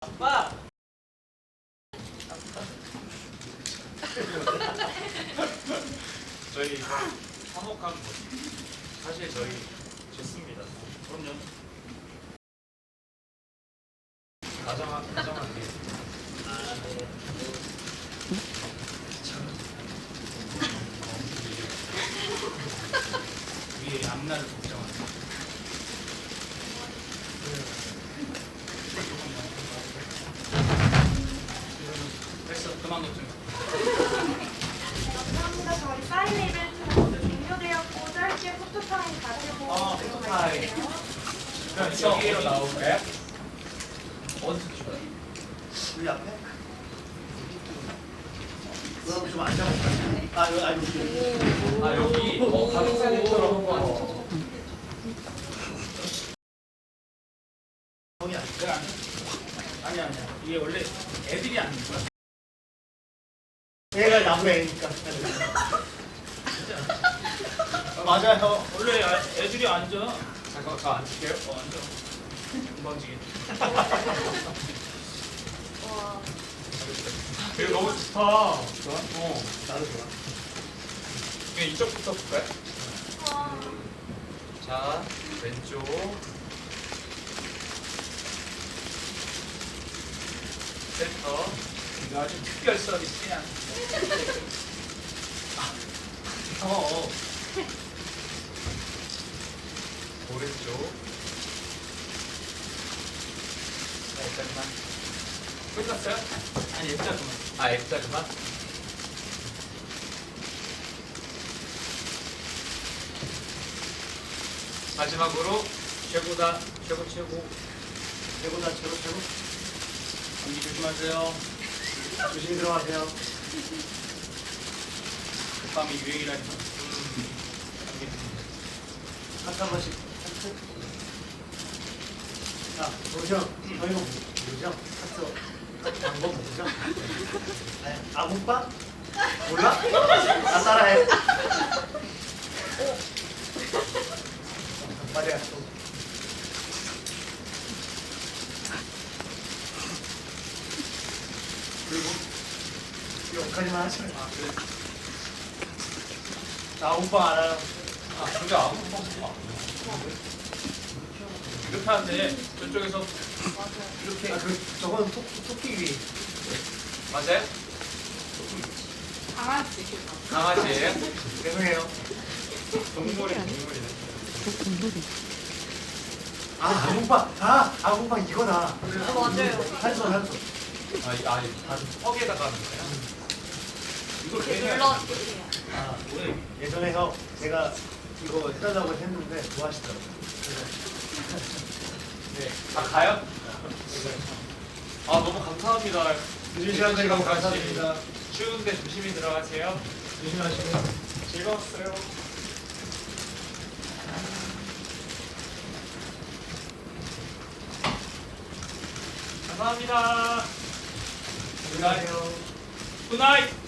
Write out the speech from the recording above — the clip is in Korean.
아빠 저희 화목한 곳 사실 저희 좋습니다. 그럼요. 가정한 가정한 게 위에 앞날을 걱정하는 됐어 그만 놓지 감사합니다. 저희 사인 이벤트 모두 종료되었고 짧게 포토타임 가지고 어, 포토타임. 그럼 여기로 나올까요? 어디서 찍어요? 우리 앞에? 그럼 좀 앉아볼까? 아, 여기, 아, 여기. 아 여기 어 가족 사진처럼 한번 형이 아니 그래 아니 아니 아니야. 이게 원래 애들이 앉는 거야. 얘가 나무 애니까. 아, 맞아요. 원래 아- 애들이 앉아. 잠깐 저 앉을게요. 어 앉아. 금방 지게 이거 너무 좋다 좋아? 어 나도 좋아. 그냥 이쪽부터 볼까요? 자 왼쪽 센터 이거 아주 특별 서비스야 어, 어. 오른쪽 자 F자 그만 끝났어요? 아니 그만 아 F자 그만 마지막으로 최고다 최고 최고 최고다, 최고, 최고. 감기 조심하세요 조심히 들어가세요. 밤이 유행이라니 감기 하트 한 번씩. 자, 보죠. 저희 뭐, 뭐죠? 하트. 방법 뭐죠? 네. 아궁빵? 몰라? 나 따라해. 맞아요. 그리고 여기까지만 하시면 아 그래 자, 아궁빵 알아요? 아 근데 아무 이렇게 하는데 저쪽에서 이렇게 아, 그, 저건 토, 토끼 위. 맞아요? 강아지. 강아지예요? 죄송해요. 동물이 동물이네 아, 아궁빵. 아, 아궁빵 이거다. 맞아요. 한손, 한손. 아, 이- 아, 이 다들 턱에다가 하는 거야? 이걸 이렇게 괜히 눌러. 아, 오늘 예전에 형, 제가 이거 해달라고 했는데 좋아하시더라고요. 네. 아 가요? 아 너무 감사합니다. 늦은 시간까지 너무 감사드립니다. 추운데 조심히 들어가세요. 조심하시고요. 즐거웠어요. 감사합니다. 굿나잇. 안녕하세요. 굿나잇.